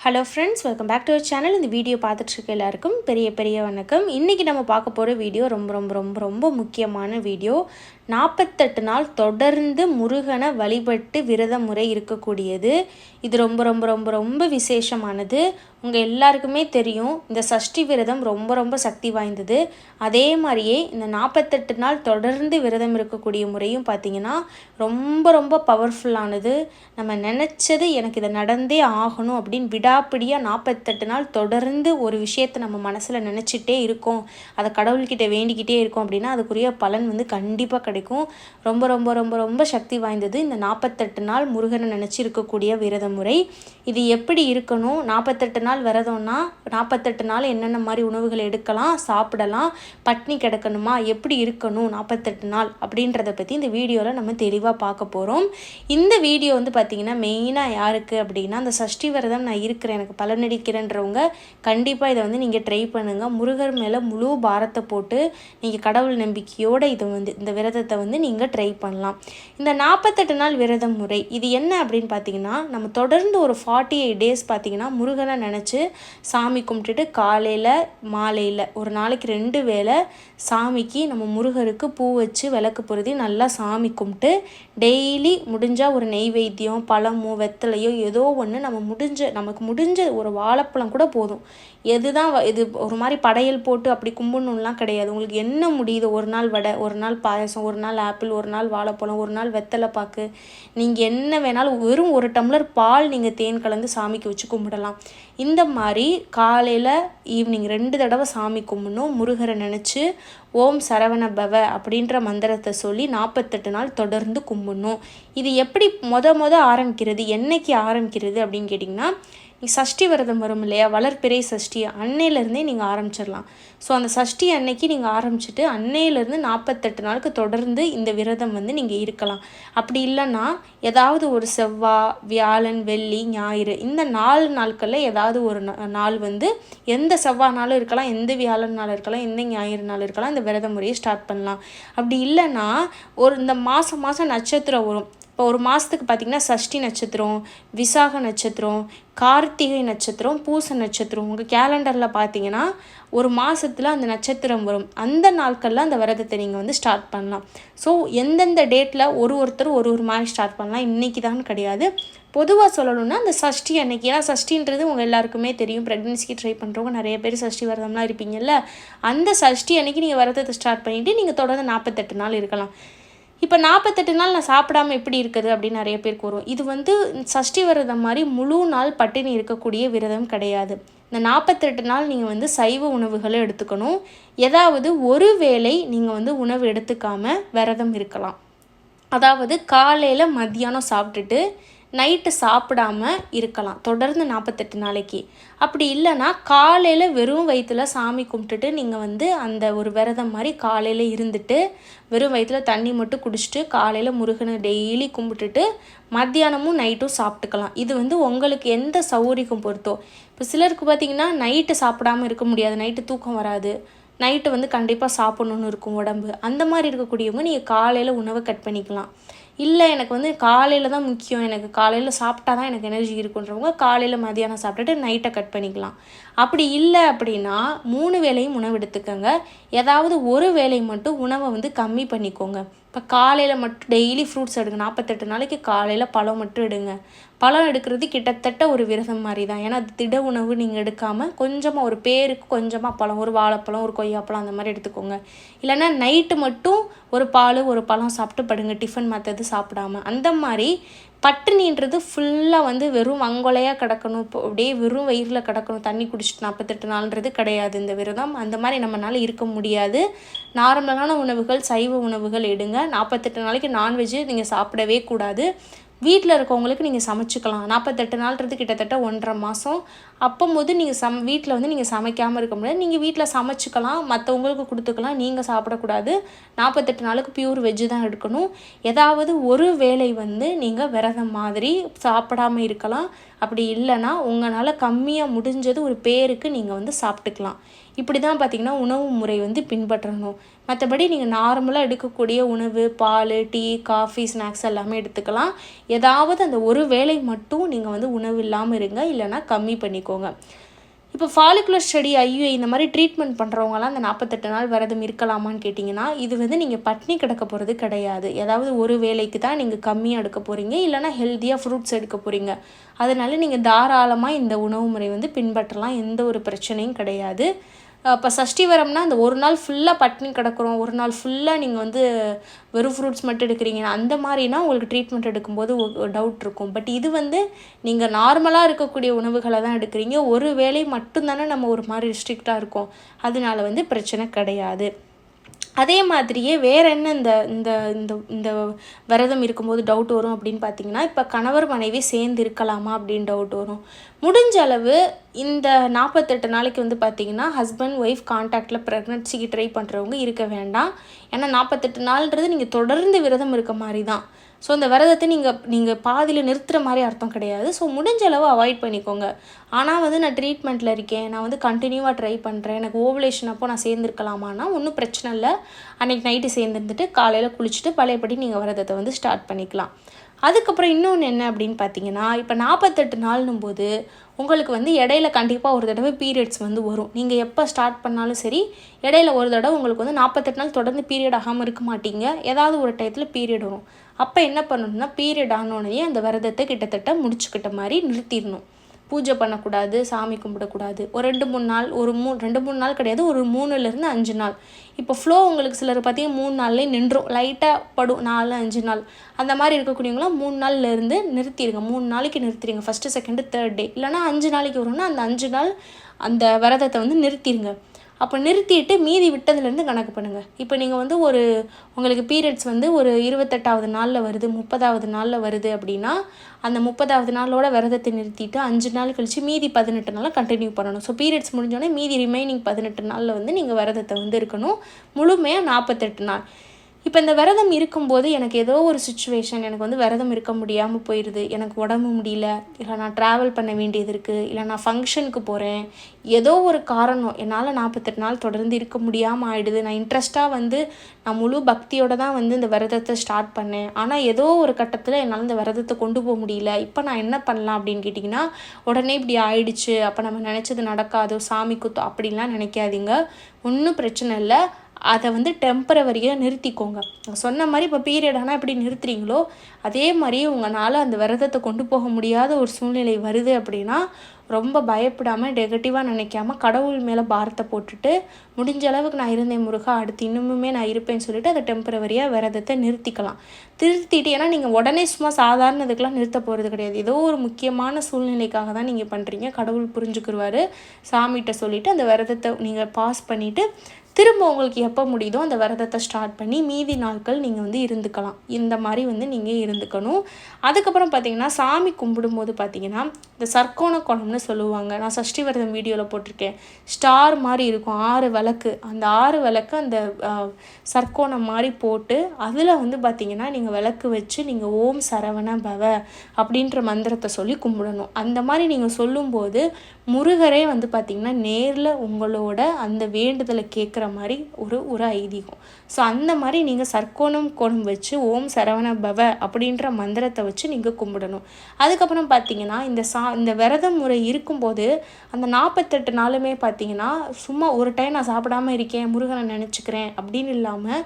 Hello friends welcome back to our channel இந்த video பார்த்துட்ருக்க எல்லாருக்கும் பெரிய பெரிய வணக்கம். இன்றைக்கி நம்ம பார்க்க போகிற வீடியோ ரொம்ப ரொம்ப ரொம்ப ரொம்ப முக்கியமான வீடியோ நாற்பத்தெட்டு நாள் தொடர்ந்து முருகனை வழிபட்டு விரத முறை இருக்கக்கூடியது. இது ரொம்ப ரொம்ப ரொம்ப ரொம்ப விசேஷமானது. உங்கள் எல்லாருக்குமே தெரியும் இந்த சஷ்டி விரதம் ரொம்ப ரொம்ப சக்தி வாய்ந்தது. அதே மாதிரியே இந்த நாற்பத்தெட்டு நாள் தொடர்ந்து விரதம் இருக்கக்கூடிய முறையும் பார்த்திங்கன்னா ரொம்ப ரொம்ப பவர்ஃபுல்லானது நம்ம நினச்சது எனக்கு இதை நடந்தே ஆகணும் அப்படின்னு விடாப்பிடியாக நாற்பத்தெட்டு நாள் தொடர்ந்து ஒரு விஷயத்தை நம்ம மனசில் நினச்சிட்டே இருக்கோம். அதை கடவுள்கிட்ட வேண்டிக்கிட்டே இருக்கோம் அப்படின்னா அதுக்குரிய பலன் வந்து கண்டிப்பாக கிடைக்கும். ரொம்ப ரொம்ப ரொம்ப ரொம்ப சக்தி வாய்ந்தது இந்த நாற்பத்தெட்டு நாள் முருகனை நினச்சி இருக்கக்கூடிய விரத முறை. இது எப்படி இருக்கணும்? நாற்பத்தெட்டு நாள் விரதம்னா நாற்பத்தெட்டு நாள் என்னென்ன மாதிரி உணவுகள் எடுக்கலாம் சாப்பிடலாம் பட்னி கிடக்கணுமா எப்படி இருக்கணும் நாற்பத்தெட்டு நாள் அப்படின்றத பற்றி இந்த வீடியோவில் நம்ம தெளிவாக பார்க்க போகிறோம் இந்த வீடியோ வந்து பார்த்திங்கன்னா மெயினாக யாருக்கு அப்படின்னா அந்த சஷ்டி விரதம் நான் இருக்கிறேன் எனக்கு பலனடிக்கிறேன்றவங்க கண்டிப்பாக இதை வந்து நீங்கள் ட்ரை பண்ணுங்கள் முருகர் மேலே முழு பாரத்தை போட்டு நீங்கள் கடவுள் நம்பிக்கையோடு இதை வந்து இந்த விரதத்தை வந்து நீங்கள் ட்ரை பண்ணலாம். இந்த நாற்பத்தெட்டு நாள் விரத முறை இது என்ன அப்படின்னு பார்த்தீங்கன்னா நம்ம தொடர்ந்து ஒரு ஃபார்ட்டி எயிட் டேஸ் பார்த்தீங்கன்னா முருகனை நினச்சி சாமி கும்பிட்டுட்டு காலையில் மாலையில் ஒரு நாளைக்கு ரெண்டு வேளை சாமிக்கு நம்ம முருகருக்கு பூ வச்சு விளக்கு பொருதி நல்லா சாமி கும்பிட்டு டெய்லி முடிஞ்சால் ஒரு நெய்வேத்தியம் பழமோ வெத்தலையோ ஏதோ ஒன்று நம்ம முடிஞ்ச நமக்கு முடிஞ்ச ஒரு வாழைப்பழம் கூட போதும். எதுதான் இது ஒரு மாதிரி படையல் போட்டு அப்படி கும்பிடணும்லாம் கிடையாது. உங்களுக்கு என்ன முடியுது? ஒரு நாள் வடை ஒரு நாள் பாயசம் ஒரு நாள் ஆப்பிள் ஒரு நாள் வாழைப்பழம் ஒரு நாள் வெத்தலை பாக்கு நீங்கள் என்ன வேணாலும் வெறும் ஒரு டம்ளர் பால் நீங்கள் தேன் கலந்து சாமிக்கு வச்சு கும்பிடலாம். இந்த மாதிரி காலையில் ஈவினிங் ரெண்டு தடவை சாமி கும்பிடணும். முருகரை நினச்சி ஓம் சரவண பவ அப்படின்ற மந்திரத்தை சொல்லி நாற்பத்தெட்டு நாள் தொடர்ந்து கும்பிடணும். இது எப்படி மொத மொத ஆரம்பிக்கிறது என்னைக்கு ஆரம்பிக்கிறது அப்படின்னு கேட்டிங்கன்னா சஷ்டி விரதம் வரும் இல்லையா? வளர்ப்பிறை சஷ்டி. அன்னையிலேருந்தே நீங்கள் ஆரம்பிச்சிடலாம். ஸோ அந்த சஷ்டி அன்னைக்கு நீங்கள் ஆரம்பிச்சுட்டு அன்னையிலேருந்து நாற்பத்தெட்டு நாளுக்கு தொடர்ந்து இந்த விரதம் வந்து நீங்கள் இருக்கலாம். அப்படி இல்லைன்னா ஏதாவது ஒரு செவ்வாய் வியாழன் வெள்ளி ஞாயிறு இந்த நாலு நாட்களில் ஏதாவது ஒரு நாள் வந்து எந்த செவ்வாய் நாளும் இருக்கலாம் எந்த வியாழன் நாள் இருக்கலாம் எந்த ஞாயிறு நாள் இருக்கலாம் இந்த விரத முறையை ஸ்டார்ட் பண்ணலாம். அப்படி இல்லைன்னா ஒரு இந்த மாதம் மாதம் நட்சத்திரம் வரும். இப்போ ஒரு மாதத்துக்கு பார்த்திங்கன்னா சஷ்டி நட்சத்திரம் விசாக நட்சத்திரம் கார்த்திகை நட்சத்திரம் பூச நட்சத்திரம். உங்கள் கேலண்டரில் பார்த்தீங்கன்னா ஒரு மாதத்தில் அந்த நட்சத்திரம் வரும். அந்த நாட்களில் அந்த விரதத்தை நீங்கள் வந்து ஸ்டார்ட் பண்ணலாம். ஸோ எந்தெந்த டேட்டில் ஒரு ஒருத்தர் ஒரு ஒரு மாதிரி ஸ்டார்ட் பண்ணலாம் இன்றைக்கி தான் கிடையாது. பொதுவாக சொல்லணும்னா அந்த சஷ்டி அன்னைக்கு. ஏன்னா சஷ்டின்றது உங்கள் எல்லாருக்குமே தெரியும். ப்ரெக்னென்சிக்கு ட்ரை பண்ணுறவங்க நிறைய பேர் சஷ்டி விரதம்லாம் இருப்பீங்கல்ல. அந்த சஷ்டி அன்னைக்கு நீங்கள் விரதத்தை ஸ்டார்ட் பண்ணிவிட்டு நீங்கள் தொடர்ந்து நாற்பத்தெட்டு நாள் இருக்கலாம். இப்போ நாற்பத்தெட்டு நாள் நான் சாப்பிடாம எப்படி இருக்குது அப்படின்னு நிறைய பேருக்கு வரும் இது வந்து சஷ்டி விரதம் மாதிரி முழு நாள் பட்டினி இருக்கக்கூடிய விரதம் கிடையாது. இந்த நாற்பத்தெட்டு நாள் நீங்கள் வந்து சைவ உணவுகளை எடுத்துக்கணும். ஏதாவது ஒரு வேளை நீங்கள் வந்து உணவு எடுத்துக்காமல் விரதம் இருக்கலாம். அதாவது காலையில் மத்தியானம் சாப்பிட்டுட்டு நைட்டு சாப்பிடாம இருக்கலாம். தொடர்ந்து நாற்பத்தெட்டு நாளைக்கு. அப்படி இல்லைன்னா காலையில் வெறும் வயிற்றுல சாமி கும்பிட்டுட்டு நீங்கள் வந்து அந்த ஒரு விரதம் மாதிரி காலையில் இருந்துட்டு வெறும் வயிற்றுல தண்ணி மட்டும் குடிச்சிட்டு காலையில் முருகனை டெய்லி கும்பிட்டுட்டு மத்தியானமும் நைட்டும் சாப்பிட்டுக்கலாம். இது வந்து உங்களுக்கு எந்த சௌகரியம் பொறுத்தோ இப்போ சிலருக்கு பார்த்திங்கன்னா நைட்டு சாப்பிடாமல் இருக்க முடியாது. நைட்டு தூக்கம் வராது. நைட்டு வந்து கண்டிப்பாக சாப்பிட்ணுன்னு இருக்கும் உடம்பு. அந்த மாதிரி இருக்கக்கூடியவங்க நீங்கள் காலையில் உணவை கட் பண்ணிக்கலாம். இல்லை எனக்கு வந்து காலையில் தான் முக்கியம். எனக்கு காலையில் சாப்பிட்டா தான் எனக்கு எனர்ஜி இருக்குன்றவங்க காலையில் மதியானம் சாப்பிட்டுட்டு நைட்டை கட் பண்ணிக்கலாம். அப்படி இல்லை அப்படின்னா மூணு வேலையும் உணவு எடுத்துக்கோங்க. ஏதாவது ஒரு வேலை மட்டும் உணவை வந்து கம்மி பண்ணிக்கோங்க. இப்போ காலையில் மட்டும் டெய்லி ஃப்ரூட்ஸ் எடுங்க. நாற்பத்தெட்டு நாளைக்கு காலையில் பழம் மட்டும் எடுங்க. பழம் எடுக்கிறது கிட்டத்தட்ட ஒரு விரதம் மாதிரி தான் ஏன்னா அது திட உணவு நீங்கள் எடுக்காமல் கொஞ்சமாக ஒரு பேருக்கு கொஞ்சமாக பழம் ஒரு வாழைப்பழம் ஒரு கொய்யாப்பழம் அந்த மாதிரி எடுத்துக்கோங்க. இல்லைன்னா நைட்டு மட்டும் ஒரு பால் ஒரு பழம் சாப்பிட்டு படுங்க டிஃபன் மற்றது சாப்பிடாம. அந்த மாதிரி பட்டினின்றது ஃபுல்லாக வந்து வெறும் வங்கொலையாக கிடக்கணும். இப்போ அப்படியே வெறும் வயிறில் கிடக்கணும். தண்ணி குடிச்சிட்டு நாற்பத்தெட்டு நாள்ன்றது கிடையாது இந்த விரதம். அந்த மாதிரி நம்மளால் இருக்க முடியாது. நார்மலான உணவுகள் சைவ உணவுகள் எடுங்க. நாற்பத்தெட்டு நாளைக்கு நான்வெஜ்ஜு நீங்கள் சாப்பிடவே கூடாது. வீட்டில் இருக்கவங்களுக்கு நீங்கள் சமைச்சிக்கலாம். நாற்பத்தெட்டு நாள்ன்றது கிட்டத்தட்ட ஒன்றரை மாதம் அப்போம்போது நீங்கள் சம் வீட்டில் வந்து நீங்கள் சமைக்காமல் இருக்க முடியாது. நீங்கள் வீட்டில் சமைச்சிக்கலாம். மற்றவங்களுக்கு கொடுத்துக்கலாம். நீங்கள் சாப்பிடக்கூடாது. நாற்பத்தெட்டு நாளுக்கு பியூர் வெஜ்ஜு தான் எடுக்கணும். ஏதாவது ஒரு வேலை வந்து நீங்கள் விரதம் மாதிரி சாப்பிடாமல் இருக்கலாம். அப்படி இல்லைன்னா உங்களால் கம்மியாக முடிஞ்சது ஒரு பேருக்கு நீங்கள் வந்து சாப்பிட்டுக்கலாம். இப்படி தான் பார்த்திங்கன்னா உணவு முறை வந்து பின்பற்றணும். மற்றபடி நீங்கள் நார்மலாக எடுக்கக்கூடிய உணவு பால் டீ காஃபி ஸ்நாக்ஸ் எல்லாமே எடுத்துக்கலாம். ஏதாவது அந்த ஒரு வேளை மட்டும் நீங்கள் வந்து உணவு இல்லாமல் இருங்க. இல்லைன்னா கம்மி பண்ணிக்கோங்க. இப்போ ஃபாலிகுலர் ஸ்டடி ஐயோ இந்த மாதிரி ட்ரீட்மெண்ட் பண்ணுறவங்களாம் அந்த நாற்பத்தெட்டு நாள் விரதம் இருக்கலாமான்னு கேட்டிங்கன்னா இது வந்து நீங்கள் பட்னி கிடக்க போகிறது கிடையாது. ஏதாவது ஒரு வேலைக்கு தான் நீங்கள் கம்மியாக எடுக்க போகிறீங்க இல்லைனா ஹெல்த்தியாக ஃப்ரூட்ஸ் எடுக்க போகிறீங்க அதனால நீங்கள் தாராளமாக இந்த உணவு முறை வந்து பின்பற்றலாம். எந்த ஒரு பிரச்சனையும் கிடையாது. இப்போ சஷ்டி வரம்னா அந்த ஒரு நாள் ஃபுல்லாக பட்னி கிடக்குறோம். ஒரு நாள் ஃபுல்லாக நீங்கள் வந்து வெறும் ஃப்ரூட்ஸ் மட்டும் எடுக்கிறீங்கன்னா அந்த மாதிரினா உங்களுக்கு ட்ரீட்மெண்ட் எடுக்கும்போது டவுட் இருக்கும். பட் இது வந்து நீங்கள் நார்மலாக இருக்கக்கூடிய உணவுகளை தான் எடுக்கிறீங்க. ஒரு வேளை மட்டும்தானே நம்ம ஒரு மாதிரி ரிஸ்ட்ரிக்டாக இருக்கோம். அதனால வந்து பிரச்சனை கிடையாது. அதே மாதிரியே வேறு என்ன இந்த இந்த இந்த இந்த விரதம் இருக்கும்போது டவுட் வரும் அப்படின்னு பார்த்தீங்கன்னா இப்போ கணவர் மனைவி சேர்ந்து இருக்கலாமா அப்படின்னு டவுட் வரும். முடிஞ்ச அளவு இந்த நாற்பத்தெட்டு நாளைக்கு வந்து பார்த்தீங்கன்னா ஹஸ்பண்ட் ஒய்ஃப் கான்டாக்டில் ப்ரெக்னன்சிக்கு ட்ரை பண்ணுறவங்க இருக்க வேண்டாம். ஏன்னா நாற்பத்தெட்டு நாள்ன்றது நீங்கள் தொடர்ந்து விரதம் இருக்க மாதிரி தான். ஸோ அந்த விரதத்தை நீங்கள் நீங்கள் பாதியில் நிறுத்துகிற மாதிரி அர்த்தம் கிடையாது. ஸோ முடிஞ்ச அளவு அவாய்ட் பண்ணிக்கோங்க. ஆனால் வந்து நான் ட்ரீட்மெண்ட்டில் இருக்கேன். நான் வந்து கண்டினியூவாக ட்ரை பண்ணுறேன் எனக்கு ஓவலேஷன் அப்போ நான் சேர்ந்துருக்கலாமான்னா ஒன்றும் பிரச்சனை இல்லை. அன்றைக்கி நைட்டு சேர்ந்துருந்துட்டு காலையில் குளிச்சுட்டு பழையபடி நீங்கள் விரதத்தை வந்து ஸ்டார்ட் பண்ணிக்கலாம். அதுக்கப்புறம் இன்னொன்று என்ன அப்படின்னு பார்த்தீங்கன்னா இப்போ நாற்பத்தெட்டு நாள்னும் போது உங்களுக்கு வந்து இடையில கண்டிப்பாக ஒரு தடவை பீரியட்ஸ் வந்து வரும். நீங்கள் எப்போ ஸ்டார்ட் பண்ணாலும் சரி இடையில ஒரு தடவை உங்களுக்கு வந்து நாற்பத்தெட்டு நாள் தொடர்ந்து பீரியட் ஆகாமல் இருக்க மாட்டீங்க. ஏதாவது ஒரு டயத்தில் பீரியட் வரும். அப்போ என்ன பண்ணணும்னா பீரியட் ஆனோடனே அந்த விரதத்தை கிட்டத்தட்ட முடிச்சுக்கிட்ட மாதிரி நிறுத்திடணும். பூஜை பண்ணக்கூடாது சாமி கும்பிடக்கூடாது. ஒரு ரெண்டு மூணு நாள் ஒரு மூ ரெண்டு மூணு நாள் கிடையாது ஒரு மூணுலேருந்து அஞ்சு நாள். இப்போ ஃப்ளோ உங்களுக்கு சிலர் பார்த்தீங்கன்னா மூணு நாள்லேயே நின்றும். லைட்டாக படும் நாலு அஞ்சு நாள். அந்த மாதிரி இருக்கக்கூடியவங்களாம் மூணு நாள்லேருந்து நிறுத்திடுங்க. மூணு நாளைக்கு நிறுத்திடுங்க. ஃபஸ்ட்டு செகண்டு தேர்ட் டே இல்லைனா அஞ்சு நாளைக்கு வரும்னா அந்த அஞ்சு நாள் அந்த விரதத்தை வந்து நிறுத்திடுங்க. அப்போ நிறுத்திட்டு மீதி விட்டதுலேருந்து கணக்கு பண்ணுங்கள் இப்போ நீங்கள் வந்து ஒரு உங்களுக்கு பீரியட்ஸ் வந்து ஒரு இருபத்தெட்டாவது நாளில் வருது முப்பதாவது நாளில் வருது அப்படின்னா அந்த முப்பதாவது நாளோட விரதத்தை நிறுத்திட்டு அஞ்சு நாள் கழித்து மீதி பதினெட்டு நாளில் கண்டினியூ பண்ணணும். ஸோ பீரியட்ஸ் முடிஞ்சோடனே மீதி ரிமைனிங் பதினெட்டு நாளில் வந்து நீங்கள் விரதத்தை வந்து இருக்கணும். முழுமையாக நாற்பத்தெட்டு நாள். இப்போ இந்த விரதம் இருக்கும்போது எனக்கு ஏதோ ஒரு சுச்சுவேஷன் எனக்கு வந்து விரதம் இருக்க முடியாமல் போயிடுது எனக்கு உடம்பு முடியல. இல்லை நான் ட்ராவல் பண்ண வேண்டியது இருக்குது இல்லை நான் ஃபங்க்ஷனுக்கு போகிறேன் ஏதோ ஒரு காரணம். என்னால் நாற்பத்தெட்டு நாள் தொடர்ந்து இருக்க முடியாமல் ஆயிடுது. நான் இன்ட்ரெஸ்ட்டாக வந்து நான் முழு பக்தியோடு தான் வந்து இந்த விரதத்தை ஸ்டார்ட் பண்ணேன். ஆனால் ஏதோ ஒரு கட்டத்தில் என்னால் இந்த விரதத்தை கொண்டு போக முடியல. இப்போ நான் என்ன பண்ணலாம் அப்படின்னு கேட்டிங்கன்னா உடனே இப்படி ஆயிடுச்சு. அப்போ நம்ம நினச்சது நடக்காதோ சாமி குத்தோ அப்படின்லாம் நினைக்காதீங்க. ஒன்றும் பிரச்சனை இல்லை. அதை வந்து டெம்பரவரியாக நிறுத்திக்கோங்க. சொன்ன மாதிரி இப்போ பீரியட் ஆனால் எப்படி நிறுத்துறீங்களோ அதே மாதிரி உங்களால் அந்த விரதத்தை கொண்டு போக முடியாத ஒரு சூழ்நிலை வருது அப்படின்னா ரொம்ப பயப்படாமல் நெகட்டிவாக நினைக்காம கடவுள் மேலே பாரத்தை போட்டுட்டு முடிஞ்ச அளவுக்கு நான் இருந்தேன் முருகா அடுத்து இன்னுமுமே நான் இருப்பேன்னு சொல்லிட்டு அதை டெம்பரவரியாக விரதத்தை நிறுத்திக்கலாம். திருத்திட்டு ஏன்னா நீங்கள் உடனே சும்மா சாதாரண இதுக்கெலாம் நிறுத்த போகிறது கிடையாது. ஏதோ ஒரு முக்கியமான சூழ்நிலைக்காக தான் நீங்கள் பண்ணுறீங்க கடவுள் புரிஞ்சுக்கிடுவார் சாமிகிட்ட சொல்லிவிட்டு அந்த விரதத்தை நீங்கள் பாஸ் பண்ணிவிட்டு திரும்ப உங்களுக்கு எப்போ முடியுதோ அந்த விரதத்தை ஸ்டார்ட் பண்ணி மீதி நாட்கள் நீங்கள் வந்து இருந்துக்கலாம். இந்த மாதிரி வந்து நீங்கள் இருந்துக்கணும். அதுக்கப்புறம் பார்த்தீங்கன்னா சாமி கும்பிடும்போது பார்த்தீங்கன்னா இந்த சர்க்கோண குளம்னு சொல்லுவாங்க. நான் சஷ்டி விரதம் வீடியோவில் போட்டிருக்கேன். ஸ்டார் மாதிரி இருக்கும். ஆறு விளக்கு. அந்த ஆறு விளக்கு அந்த சர்க்கோணம் மாதிரி போட்டு அதில் வந்து பார்த்தீங்கன்னா நீங்கள் விளக்கு வச்சு நீங்கள் ஓம் சரவண பவ அப்படின்ற மந்திரத்தை சொல்லி கும்பிடணும். அந்த மாதிரி நீங்கள் சொல்லும்போது முருகரே வந்து பார்த்திங்கன்னா நேரில் உங்களோட அந்த வேண்டுதலை கேட்குற மாதிரி ஒரு ஒரு ஐதீகம். ஸோ அந்த மாதிரி நீங்கள் சர்க்கோணம் கோணம் வச்சு ஓம் சரவண பவ அப்படின்ற மந்திரத்தை வச்சு நீங்கள் கும்பிடணும். அதுக்கப்புறம் பார்த்தீங்கன்னா இந்த சா இந்த விரதம் முறை இருக்கும்போது அந்த நாற்பத்தெட்டு நாளுமே பார்த்தீங்கன்னா சும்மா ஒரு டைம் நான் சாப்பிடாம இருக்கேன் முருகனை நினச்சிக்கிறேன் அப்படின்னு இல்லாமல்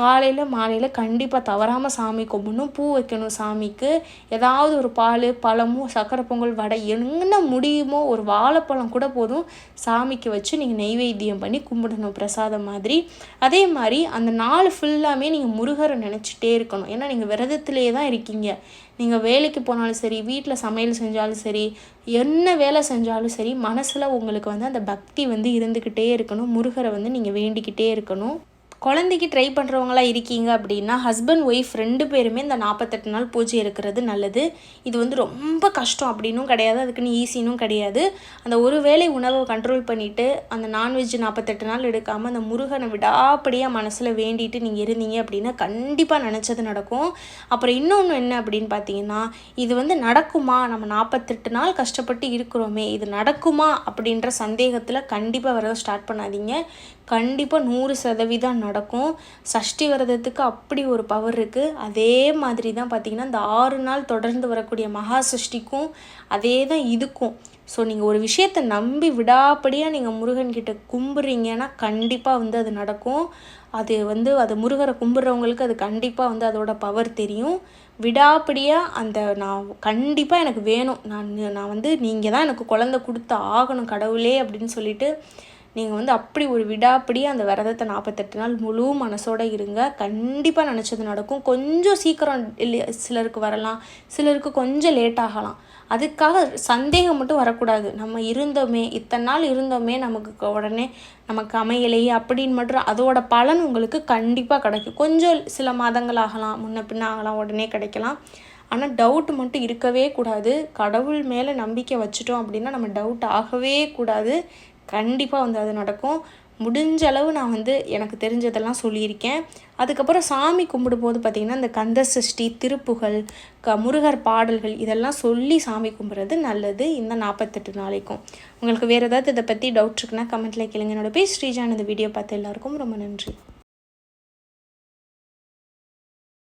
காலையில் மாலையில் கண்டிப்பாக தவறாமல் சாமி கும்பிடணும். பூ வைக்கணும் சாமிக்கு. ஏதாவது ஒரு பால் பழமும் சக்கரை பொங்கல் வடை என்ன முடியுமோ ஒரு வாழைப்பழம் கூட போதும் சாமிக்கு வச்சு நீங்கள் நெய்வேத்தியம் பண்ணி கும்பிடணும் பிரசாதம் மாதிரி. அதே மாதிரி அந்த நாள் ஃபுல்லாமே நீங்கள் முருகரை நினச்சிட்டே இருக்கணும். ஏன்னா நீங்கள் விரதத்திலே தான் இருக்கீங்க. நீங்கள் வேலைக்கு போனாலும் சரி வீட்டில் சமையல் செஞ்சாலும் சரி என்ன வேலை செஞ்சாலும் சரி மனசில் உங்களுக்கு வந்து அந்த பக்தி வந்து இருந்துக்கிட்டே இருக்கணும். முருகரை வந்து நீங்கள் வேண்டிக்கிட்டே இருக்கணும். குழந்தைக்கு ட்ரை பண்ணுறவங்களாம் இருக்கீங்க அப்படின்னா ஹஸ்பண்ட் ஒய்ஃப் ரெண்டு பேருமே இந்த நாற்பத்தெட்டு நாள் பூஜை இருக்கிறது நல்லது. இது வந்து ரொம்ப கஷ்டம் அப்படின்னும் கிடையாது. அதுக்குன்னு ஈஸினும் கிடையாது. அந்த ஒரு வேளை உணவை கண்ட்ரோல் பண்ணிவிட்டு அந்த நான்வெஜ் நாற்பத்தெட்டு நாள் எடுக்காமல் அந்த முருகனை விடாப்படியாக மனசில் வேண்டிட்டு நீங்கள் இருந்தீங்க அப்படின்னா கண்டிப்பாக நினச்சது நடக்கும். அப்புறம் இன்னொன்று என்ன அப்படின்னு பார்த்தீங்கன்னா இது வந்து நடக்குமா? நம்ம நாற்பத்தெட்டு நாள் கஷ்டப்பட்டு இருக்கிறோமே இது நடக்குமா அப்படின்ற சந்தேகத்தில் கண்டிப்பாக வர ஸ்டார்ட் பண்ணாதீங்க. கண்டிப்பாக நூறு சதவீதம் நடக்கும். சஷ்டி விரதத்துக்கு அப்படி ஒரு பவர் இருக்குது அதே மாதிரி தான் பார்த்திங்கன்னா இந்த ஆறு நாள் தொடர்ந்து வரக்கூடிய மகா சஷ்டிக்கும் அதே தான் இதுக்கும். ஸோ நீங்கள் ஒரு விஷயத்தை நம்பி விடாப்படியாக நீங்கள் முருகன்கிட்ட கும்பிட்றீங்கன்னா கண்டிப்பாக வந்து அது நடக்கும். அது வந்து அது முருகரை கும்பிட்றவங்களுக்கு அது கண்டிப்பாக வந்து அதோட பவர் தெரியும். விடாப்படியாக அந்த நான் கண்டிப்பாக எனக்கு வேணும். நான் நான் வந்து நீங்கள் தான் எனக்கு குழந்த கொடுத்து ஆகணும் கடவுளே அப்படின்னு சொல்லிட்டு நீங்கள் வந்து அப்படி ஒரு விடாப்படியே அந்த விரதத்தை நாற்பத்தெட்டு நாள் முழு மனசோடு இருங்க. கண்டிப்பாக நினச்சது நடக்கும். கொஞ்சம் சீக்கிரம் சிலருக்கு வரலாம். சிலருக்கு கொஞ்சம் லேட் ஆகலாம். அதுக்காக சந்தேகம் மட்டும் வரக்கூடாது. நம்ம இருந்தோமே இத்தனை நாள் இருந்தோமே நமக்கு உடனே நமக்கு அமையலையே அப்படின்னு மட்டும் அதோட பலன் உங்களுக்கு கண்டிப்பாக கிடைக்கும். கொஞ்சம் சில மாதங்கள் ஆகலாம். முன்ன பின்ன ஆகலாம். உடனே கிடைக்கலாம். ஆனால் டவுட் மட்டும் இருக்கவே கூடாது. கடவுள் மேலே நம்பிக்கை வச்சுட்டோம் அப்படின்னா நம்ம டவுட் ஆகவே கூடாது. கண்டிப்பாக வந்து அது நடக்கும். முடிஞ்ச அளவு நான் வந்து எனக்கு தெரிஞ்சதெல்லாம் சொல்லியிருக்கேன். அதுக்கப்புறம் சாமி கும்பிடும்போது பார்த்திங்கன்னா இந்த கந்த சஷ்டி திருப்புகள் க முருகர் பாடல்கள் இதெல்லாம் சொல்லி சாமி கும்பிட்றது நல்லது இந்த நாற்பத்தெட்டு நாளைக்கும். உங்களுக்கு வேறு ஏதாவது இதை பற்றி டவுட் இருக்குன்னா கமெண்ட்டில் கேளுங்க. என்னோட பேர் ஸ்ரீஜான் இந்த வீடியோ பார்த்து எல்லாருக்கும் ரொம்ப நன்றி.